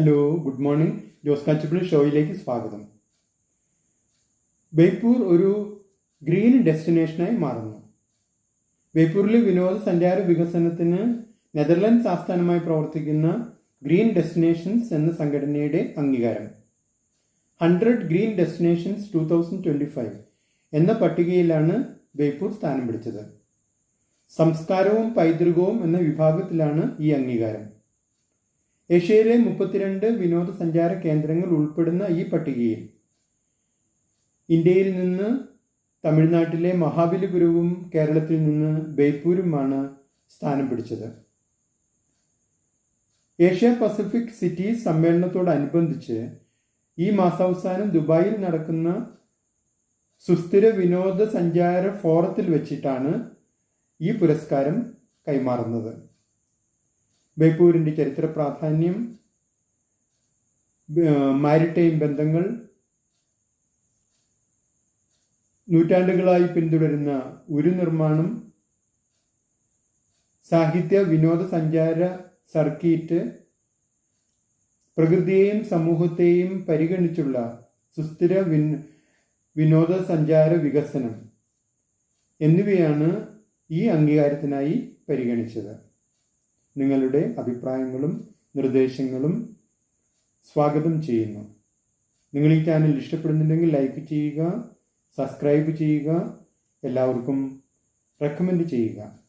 Hello good morning Jose Kachappilly ഷോയിലേക്ക് സ്വാഗതം. ബേപ്പൂർ ഒരു green ഡെസ്റ്റിനേഷനായി മാറുന്നു. ബേപ്പൂരിലെ വിനോദസഞ്ചാര വികസനത്തിന് നെതർലൻഡ്സ് ആസ്ഥാനമായി പ്രവർത്തിക്കുന്ന ഗ്രീൻ ഡെസ്റ്റിനേഷൻസ് എന്ന സംഘടനയുടെ അംഗീകാരം. Hundred green destinations two thousand twenty five എന്ന പട്ടികയിലാണ് ബേപ്പൂർ സ്ഥാനം പിടിച്ചത്. സംസ്കാരവും പൈതൃകവും എന്ന വിഭാഗത്തിലാണ് ഈ അംഗീകാരം. ഏഷ്യയിലെ മുപ്പത്തിരണ്ട് വിനോദസഞ്ചാര കേന്ദ്രങ്ങൾ ഉൾപ്പെടുന്ന ഈ പട്ടികയിൽ ഇന്ത്യയിൽ നിന്ന് തമിഴ്നാട്ടിലെ മഹാബലിപുരവും കേരളത്തിൽ നിന്ന് ബേപ്പൂരുമാണ് സ്ഥാനം പിടിച്ചത്. ഏഷ്യ പസഫിക് സിറ്റീസ് സമ്മേളനത്തോടനുബന്ധിച്ച് ഈ മാസാവസാനം ദുബായിൽ നടക്കുന്ന സുസ്ഥിര വിനോദസഞ്ചാര ഫോറത്തിൽ വെച്ചിട്ടാണ് ഈ പുരസ്കാരം കൈമാറുന്നത്. ബേപ്പൂരിന്റെ ചരിത്ര പ്രാധാന്യം മാരിടൈം ബന്ധങ്ങൾ നൂറ്റാണ്ടുകളായി പിന്തുടരുന്ന ഒരു നിർമ്മാണം സാഹിത്യ വിനോദസഞ്ചാര സർക്കീറ്റ് പ്രകൃതിയെയും സമൂഹത്തെയും പരിഗണിച്ചുള്ള സുസ്ഥിര വിൻ വിനോദസഞ്ചാര വികസനം എന്നിവയാണ് ഈ അംഗീകാരത്തിനായി പരിഗണിച്ചത്. നിങ്ങളുടെ അഭിപ്രായങ്ങളും നിർദ്ദേശങ്ങളും സ്വാഗതം ചെയ്യുന്നു. നിങ്ങൾ ഈ ചാനൽ ഇഷ്ടപ്പെടുന്നുണ്ടെങ്കിൽ ലൈക്ക് ചെയ്യുക സബ്സ്ക്രൈബ് ചെയ്യുക എല്ലാവർക്കും റെക്കമെൻഡ് ചെയ്യുക.